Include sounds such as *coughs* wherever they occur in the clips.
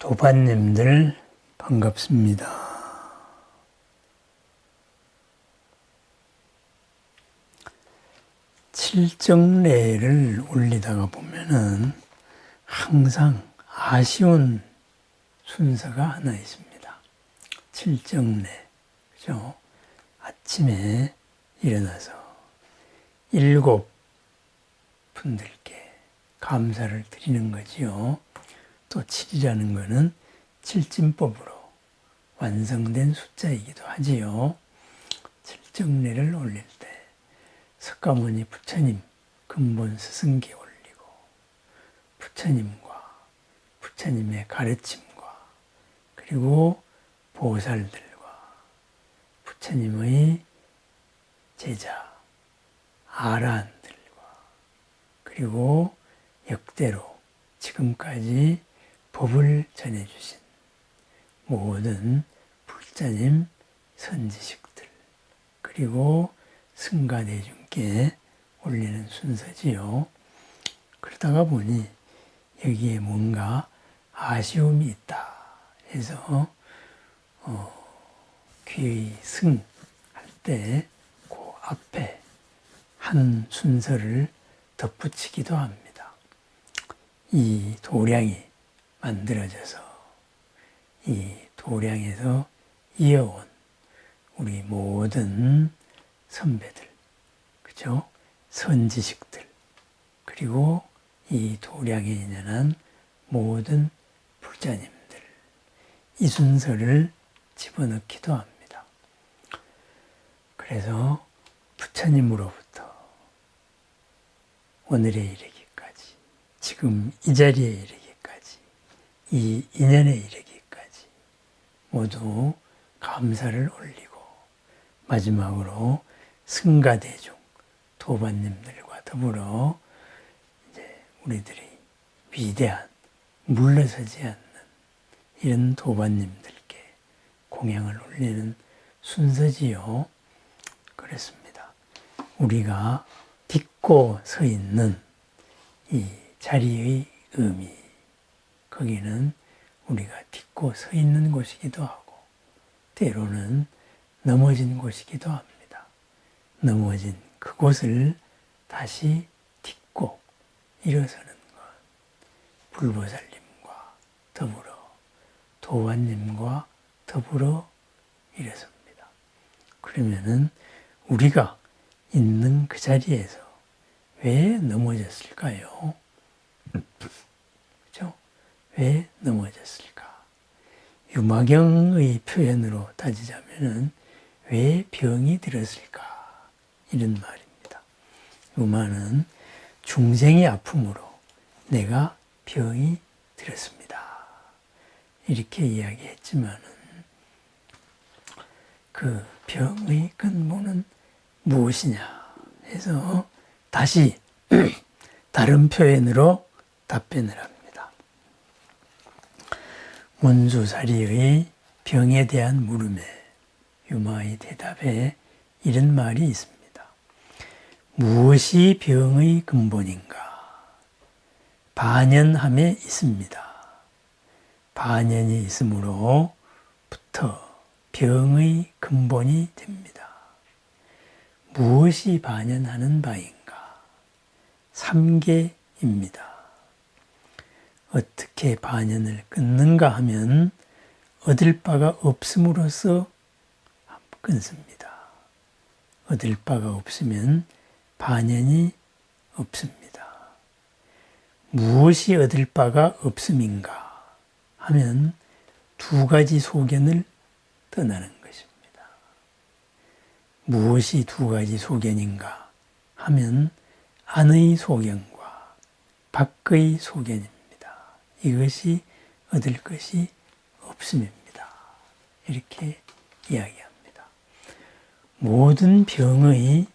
도반님들 반갑습니다. 칠정례를 올리다가 보면은 항상 아쉬운 순서가 하나 있습니다. 칠정례. 그죠? 아침에 일어나서 일곱 분들께 감사를 드리는 거지요. 또 7이라는 것은 칠진법으로 완성된 숫자이기도 하지요. 칠정례를 올릴 때 석가모니 부처님 근본 스승기 올리고 부처님과 부처님의 가르침과 그리고 보살들과 부처님의 제자 아란들과 그리고 역대로 지금까지 법을 전해주신 모든 불자님 선지식들 그리고 승가대중께 올리는 순서지요. 그러다가 보니 여기에 뭔가 아쉬움이 있다 해서 어, 귀의 승 할 때 그 앞에 한 순서를 덧붙이기도 합니다. 이 도량이 만들어져서 이 도량에서 이어온 우리 모든 선배들, 그죠? 선지식들, 그리고 이 도량에 인연한 모든 불자님들, 이 순서를 집어넣기도 합니다. 그래서 부처님으로부터 오늘에 이르기까지, 지금 이 자리에 이르기까지, 이 인연에 이르기까지 모두 감사를 올리고 마지막으로 승가대중 도반님들과 더불어 이제 우리들이 위대한 물러서지 않는 이런 도반님들께 공양을 올리는 순서지요. 그렇습니다. 우리가 딛고 서 있는 이 자리의 의미, 거기는 우리가 딛고 서 있는 곳이기도 하고, 때로는 넘어진 곳이기도 합니다. 넘어진 그곳을 다시 딛고 일어서는 것, 불보살님과 더불어 도환님과 더불어 일어섭니다. 그러면은 우리가 있는 그 자리에서 왜 넘어졌을까요? 왜 넘어졌을까? 유마경의 표현으로 따지자면은 왜 병이 들었을까? 이런 말입니다. 유마는 중생의 아픔으로 내가 병이 들었습니다. 이렇게 이야기했지만은 그 병의 근본은 무엇이냐 해서 다시 *clears throat* 다른 표현으로 답변을 합니다. 문수사리의 병에 대한 물음에 유마의 대답에 이런 말이 있습니다. 무엇이 병의 근본인가? 반연함에 있습니다. 반연이 있으므로부터 병의 근본이 됩니다. 무엇이 반연하는 바인가? 삼계입니다. 어떻게 반연을 끊는가 하면 얻을 바가 없음으로써 끊습니다. 얻을 바가 없으면 반연이 없습니다. 무엇이 얻을 바가 없음인가 하면 두 가지 소견을 떠나는 것입니다. 무엇이 두 가지 소견인가 하면 안의 소견과 밖의 소견입니다. 이것이 얻을 것이 없음입니다. 이렇게 이야기합니다. 모든 병의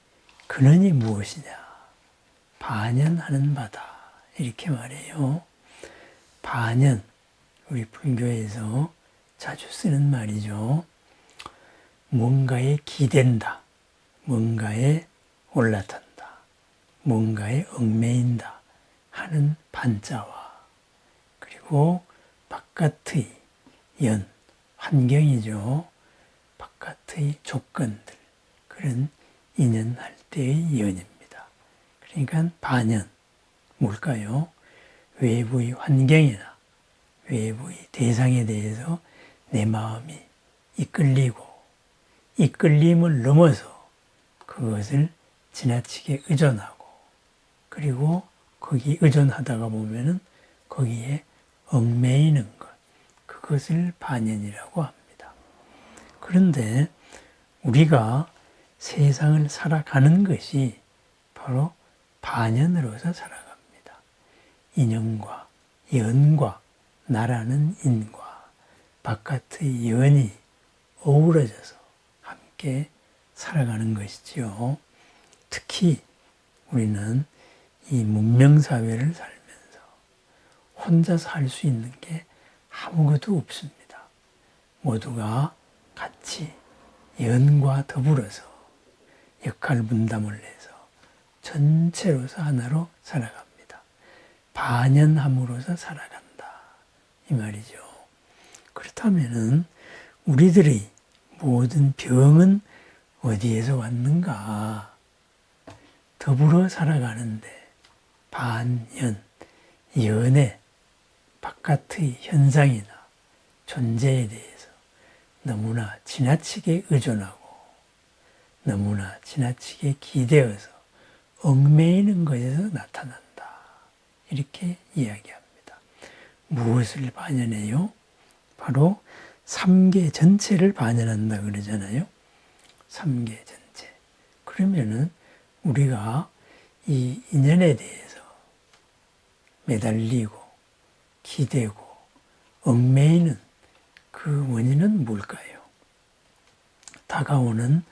근원이 무엇이냐? 반연하는 바다. 이렇게 말해요. 반연. 우리 불교에서 자주 쓰는 말이죠. 뭔가에 기댄다. 뭔가에 올라탄다. 뭔가에 얽매인다. 하는 반자와 그리고 바깥의 연, 환경이죠. 바깥의 조건들, 그런 인연할 때의 연입니다. 그러니까 반연, 뭘까요? 외부의 환경이나 외부의 대상에 대해서 내 마음이 이끌리고 이끌림을 넘어서 그것을 지나치게 의존하고 그리고 거기 의존하다가 보면은 거기에 얽매이는 것 그것을 반연이라고 합니다. 그런데 우리가 세상을 살아가는 것이 바로 반연으로서 살아갑니다. 인연과 연과 나라는 인과 바깥의 연이 어우러져서 함께 살아가는 것이지요. 특히 우리는 이 문명사회를 살면서 혼자서 할수 있는 게 아무것도 없습니다. 모두가 같이 연과 더불어서 역할 분담을 해서 전체로서 하나로 살아갑니다. 반연함으로서 살아간다. 이 말이죠. 그렇다면은 우리들의 모든 병은 어디에서 왔는가? 더불어 살아가는데 반연, 연애, 바깥의 현상이나 존재에 대해서 너무나 지나치게 의존하고 너무나 지나치게 기대어서 얽매이는 것에서 나타난다. 이렇게 이야기합니다. 무엇을 반연해요? 바로 삼계 전체를 반연한다 그러잖아요. 삼계 전체. 그러면은 우리가 이 인연에 대해서 매달리고 기대고 얽매이는 그 원인은 뭘까요? 다가오는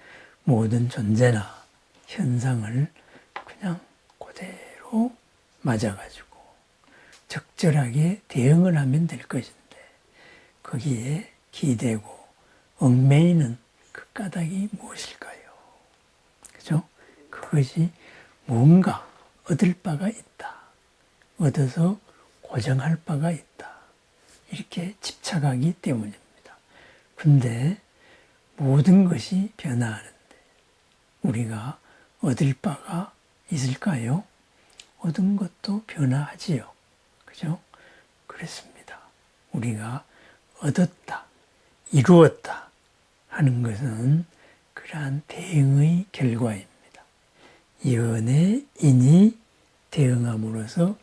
모든 존재나 현상을 그냥 그대로 맞아가지고 적절하게 대응을 하면 될 것인데 거기에 기대고 얽매이는 그 까닭이 무엇일까요? 그죠? 그것이 뭔가 얻을 바가 있다. 얻어서 고정할 바가 있다. 이렇게 집착하기 때문입니다. 근데 모든 것이 변화하는데 우리가 얻을 바가 있을까요? 얻은 것도 변화하지요. 그죠? 그렇습니다. 우리가 얻었다, 이루었다 하는 것은 그러한 대응의 결과입니다. 연의 인이 대응함으로써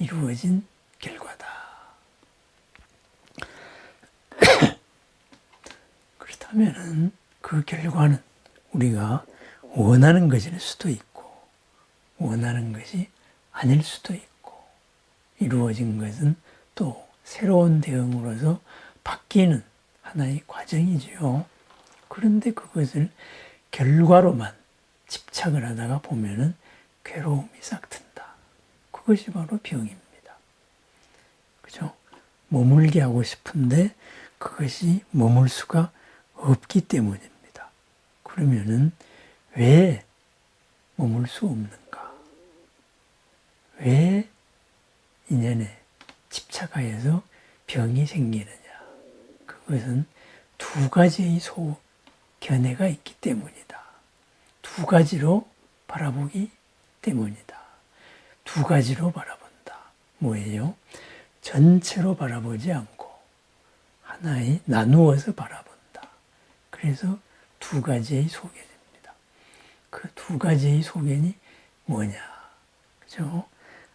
이루어진 결과다. *coughs* 그렇다면 그 결과는 우리가 원하는 것일 수도 있고, 원하는 것이 아닐 수도 있고, 이루어진 것은 또 새로운 대응으로서 바뀌는 하나의 과정이지요. 그런데 그것을 결과로만 집착을 하다가 보면은 괴로움이 싹 든다. 그것이 바로 병입니다. 그죠? 머물게 하고 싶은데 그것이 머물 수가 없기 때문입니다. 그러면은 왜 머물 수 없는가? 왜 인연에 집착하여서 병이 생기느냐? 그것은 두 가지의 소 견해가 있기 때문이다. 두 가지로 바라보기 때문이다. 두 가지로 바라본다. 뭐예요? 전체로 바라보지 않고 하나의 나누어서 바라본다. 그래서 두 가지의 소견입니다. 그 두 가지의 소견이 뭐냐? 그죠?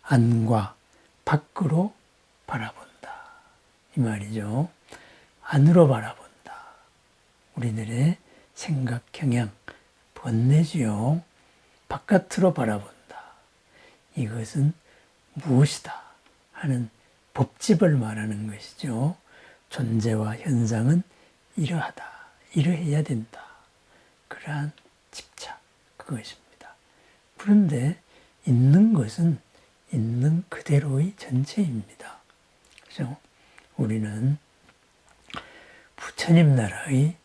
안과 밖으로 바라본다. 이 말이죠. 안으로 바라본다. 우리들의 생각, 경향, 번뇌지요. 바깥으로 바라본다. 이것은 무엇이다 하는 법집을 말하는 것이죠. 존재와 현상은 이러하다. 이러해야 된다. 그러한 집착, 그것입니다. 그런데 있는 것은 있는 그대로의 전체입니다. 그죠? 우리는 부처님 나라의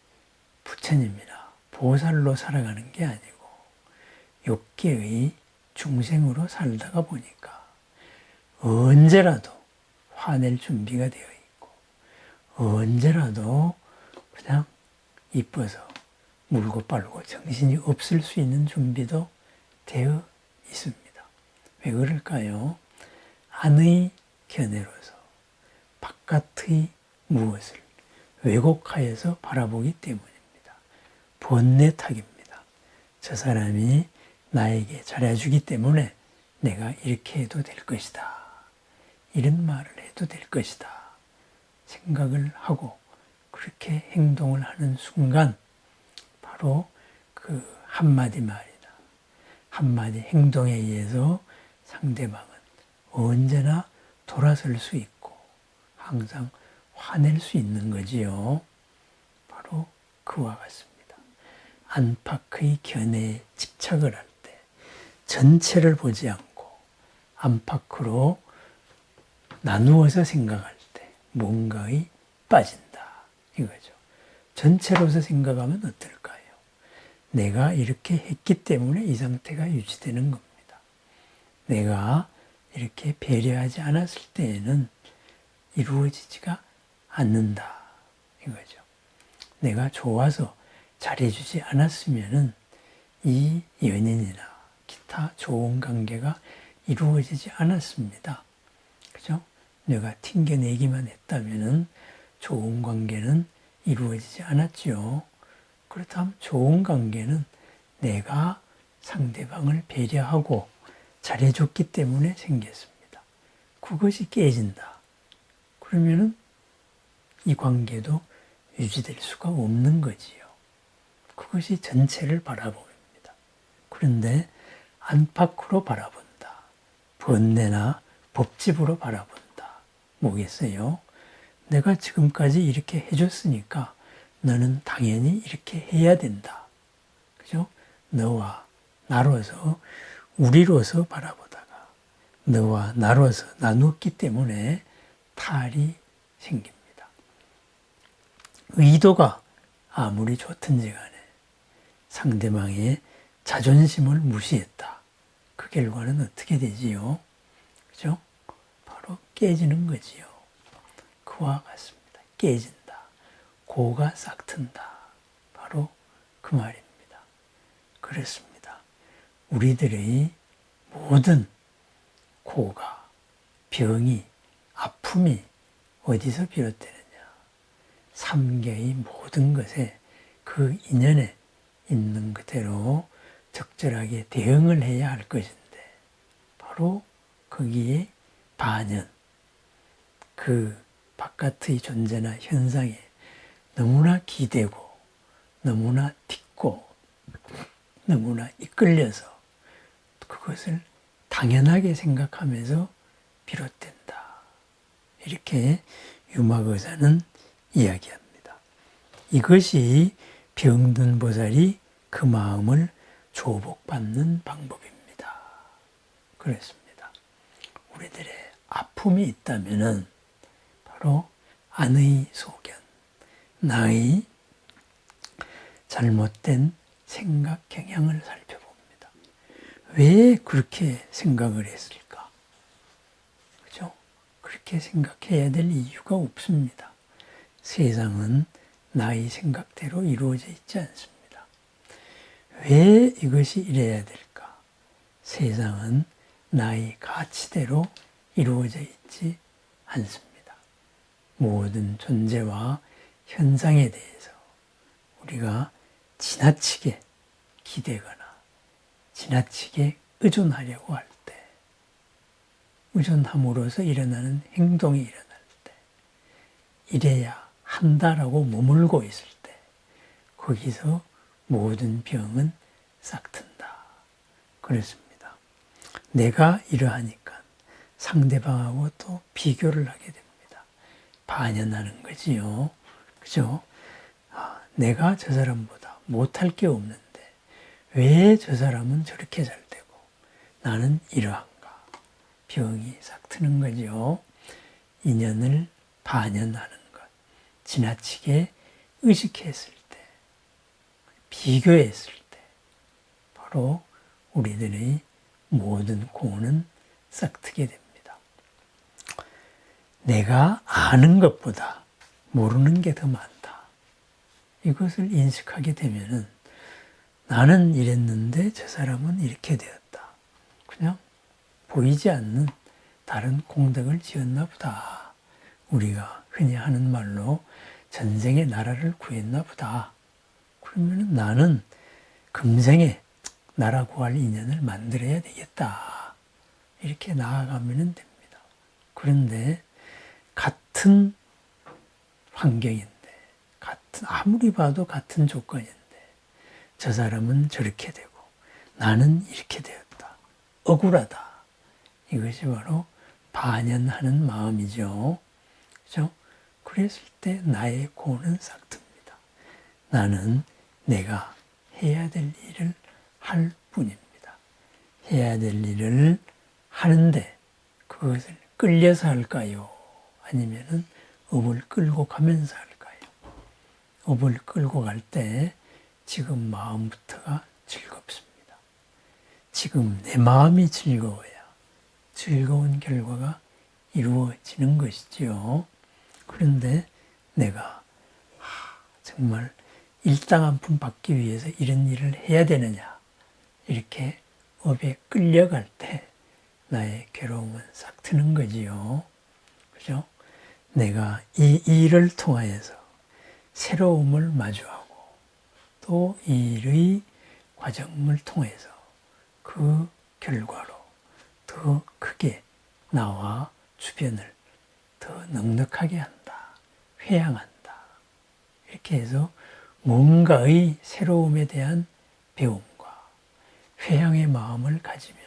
부처님이나 보살로 살아가는 게 아니고 욕계의 중생으로 살다가 보니까 언제라도 화낼 준비가 되어 있고 언제라도 그냥 이뻐서 물고 빨고 정신이 없을 수 있는 준비도 되어 있습니다. 왜 그럴까요? 안의 견해로서 바깥의 무엇을 왜곡하여서 바라보기 때문입니다. 번뇌탁입니다. 저 사람이 나에게 잘해주기 때문에 내가 이렇게 해도 될 것이다. 이런 말을 해도 될 것이다. 생각을 하고 그렇게 행동을 하는 순간 바로 그 한마디 말이나 한마디 행동에 의해서 상대방은 언제나 돌아설 수 있고 항상 화낼 수 있는 거지요. 바로 그와 같습니다. 안팎의 견해에 집착을 할 때 전체를 보지 않고 안팎으로 나누어서 생각할 때 뭔가의 빠진다 이거죠. 전체로서 생각하면 어떨까요? 내가 이렇게 했기 때문에 이 상태가 유지되는 겁니다. 내가 이렇게 배려하지 않았을 때에는 이루어지지가 않는다. 이거죠. 내가 좋아서 잘해주지 않았으면은 이 연인이나 기타 좋은 관계가 이루어지지 않았습니다. 그죠? 내가 튕겨내기만 했다면은 좋은 관계는 이루어지지 않았지요. 그렇다면 좋은 관계는 내가 상대방을 배려하고 잘해줬기 때문에 생겼습니다. 그것이 깨진다. 그러면은 이 관계도 유지될 수가 없는 거지요. 그것이 전체를 바라봅니다. 그런데 안팎으로 바라본다. 번뇌나 법집으로 바라본다. 뭐겠어요? 내가 지금까지 이렇게 해줬으니까 너는 당연히 이렇게 해야 된다. 그죠? 너와 나로서, 우리로서 바라보다가 너와 나로서 나누었기 때문에 탈이 생깁니다. 의도가 아무리 좋든지 간에 상대방의 자존심을 무시했다. 그 결과는 어떻게 되지요? 그죠? 바로 깨지는 거지요. 그와 같습니다. 깨진다. 고가 싹튼다. 바로 그 말입니다. 그렇습니다. 우리들의 모든 고가, 병이, 아픔이 어디서 비롯되느냐? 삼계의 모든 것에 그 인연에 있는 그대로 적절하게 대응을 해야 할 것인데, 바로 거기에 반연, 그 바깥의 존재나 현상에 너무나 기대고, 너무나 딛고, 너무나 이끌려서 그것을 당연하게 생각하면서 비롯된다. 이렇게 유마거사는 이야기합니다. 이것이 병든 보살이 그 마음을 조복받는 방법입니다. 그렇습니다. 우리들의 아픔이 있다면은 바로 안의 소견, 나의 잘못된 생각 경향을 살펴봅니다. 왜 그렇게 생각을 했을까? 그죠? 그렇게 생각해야 될 이유가 없습니다. 세상은 나의 생각대로 이루어져 있지 않습니다. 왜 이것이 이래야 될까? 세상은 나의 가치대로 이루어져 있지 않습니다. 모든 존재와 현상에 대해서 우리가 지나치게 기대거나 지나치게 의존하려고 할 때, 의존함으로써 일어나는 행동이 일어날 때, 이래야 한다라고 머물고 있을 때, 거기서 모든 병은 싹튼다. 그렇습니다. 내가 이러하니까 상대방하고 또 비교를 하게 됩니다. 반연하는 거지요. 그죠? 아, 내가 저 사람보다 못할 게 없는데 왜 저 사람은 저렇게 잘 되고 나는 이러한가? 병이 싹 트는 거죠. 인연을 반연하는 것, 지나치게 의식했을 때, 비교했을 때, 바로 우리들의 모든 공은 싹 트게 됩니다. 내가 아는 것보다 모르는 게 더 많다. 이것을 인식하게 되면은 나는 이랬는데 저 사람은 이렇게 되었다. 그냥 보이지 않는 다른 공덕을 지었나 보다. 우리가 흔히 하는 말로 전생에 나라를 구했나 보다. 그러면 나는 금생에 나라 구할 인연을 만들어야 되겠다. 이렇게 나아가면 됩니다. 그런데 같은 환경인데, 같은, 아무리 봐도 같은 조건인데, 저 사람은 저렇게 되고, 나는 이렇게 되었다. 억울하다. 이것이 바로 반연하는 마음이죠. 그죠? 그랬을 때 나의 고는 싹듭니다. 나는 내가 해야 될 일을 할 뿐입니다. 해야 될 일을 하는데 그것을 끌려서 할까요? 아니면은 업을 끌고 가면서 할까요? 업을 끌고 갈 때 지금 마음부터가 즐겁습니다. 지금 내 마음이 즐거워야 즐거운 결과가 이루어지는 것이지요. 그런데 내가 정말 일당 한 푼 받기 위해서 이런 일을 해야 되느냐 이렇게 업에 끌려갈 때 나의 괴로움은 싹 트는 거지요. 그죠? 내가 이 일을 통하여서 새로움을 마주하고 또 이 일의 과정을 통해서 그 결과로 더 크게 나와 주변을 더 넉넉하게 한다. 회양한다. 이렇게 해서 뭔가의 새로움에 대한 배움과 회양의 마음을 가지면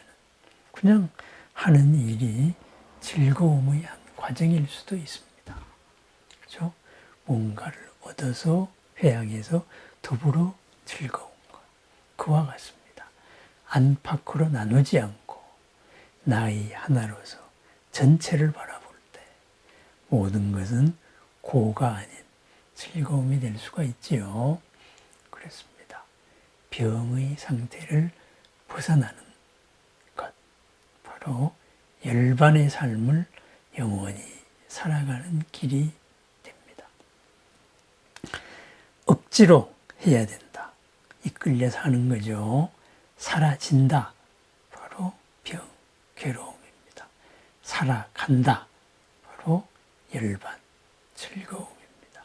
그냥 하는 일이 즐거움의 한 과정일 수도 있습니다. 그렇죠? 뭔가를 얻어서 회양해서 더불어 즐거운 것. 그와 같습니다. 안팎으로 나누지 않고 나의 하나로서 전체를 바라볼 때 모든 것은 고가 아닌 즐거움이 될 수가 있지요. 그렇습니다. 병의 상태를 벗어나는 것. 바로 열반의 삶을 영원히 살아가는 길이 됩니다. 억지로 해야 된다. 이끌려서 하는 거죠. 사라진다. 바로 병, 괴로움입니다. 살아간다. 바로 열반, 즐거움입니다.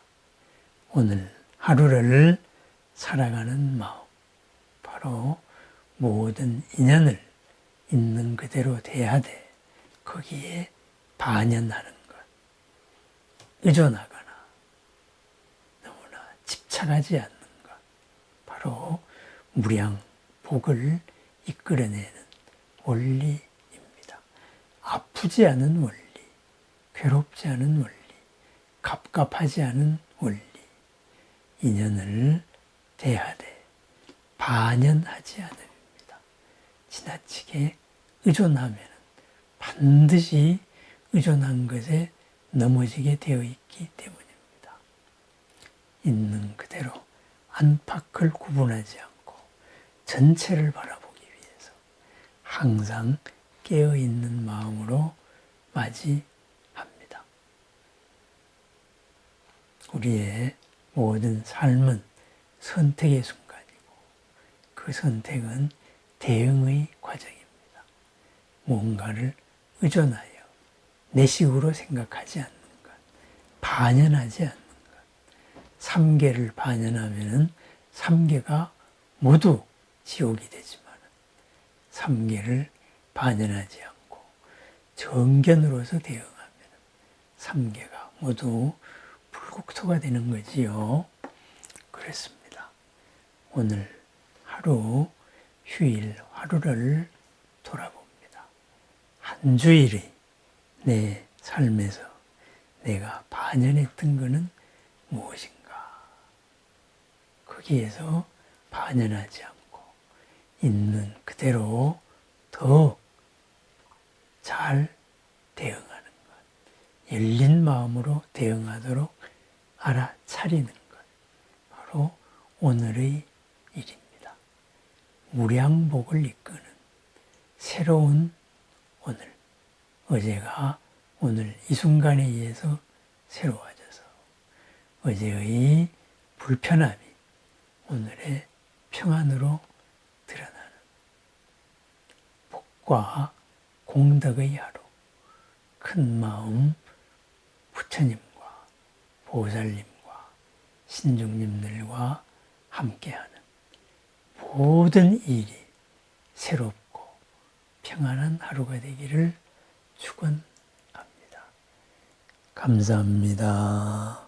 오늘 하루를 살아가는 마음. 바로 모든 인연을 있는 그대로 대하되 거기에 반연하는 것. 의존하거나 집착하지 않는 것. 바로 무량 복을 이끌어내는 원리입니다. 아프지 않은 원리, 괴롭지 않은 원리, 갑갑하지 않은 원리, 인연을 대하되 반연하지 않음입니다. 지나치게 의존하면 반드시 의존한 것에 넘어지게 되어 있기 때문입니다. 있는 그대로 안팎을 구분하지 않고 전체를 바라보기 위해서 항상 깨어 있는 마음으로 맞이합니다. 우리의 모든 삶은 선택의 순간이고 그 선택은 대응의 과정입니다. 뭔가를 의존하여 내 식으로 생각하지 않는 것, 반연하지 않는 것. 삼계를 반연하면은 삼계가 모두 지옥이 되지만 삼계를 반연하지 않고 정견으로서 대응하면 삼계가 모두 불국토가 되는 거지요. 그렇습니다. 오늘 하루 휴일 하루를 돌아봅니다. 한 주일이 내 삶에서 내가 반연했던 것은 무엇인가? 거기에서 반연하지 않고 있는 그대로 더잘 대응하는 것. 열린 마음으로 대응하도록 알아차리는 것. 바로 오늘의 일입니다. 무량복을 이끄는 새로운 오늘. 어제가 오늘 이 순간에 의해서 새로워져서 어제의 불편함이 오늘의 평안으로 드러나는 복과 공덕의 하루 큰 마음 부처님과 보살님과 신중님들과 함께하는 모든 일이 새롭고 평안한 하루가 되기를 축원합니다. 감사합니다.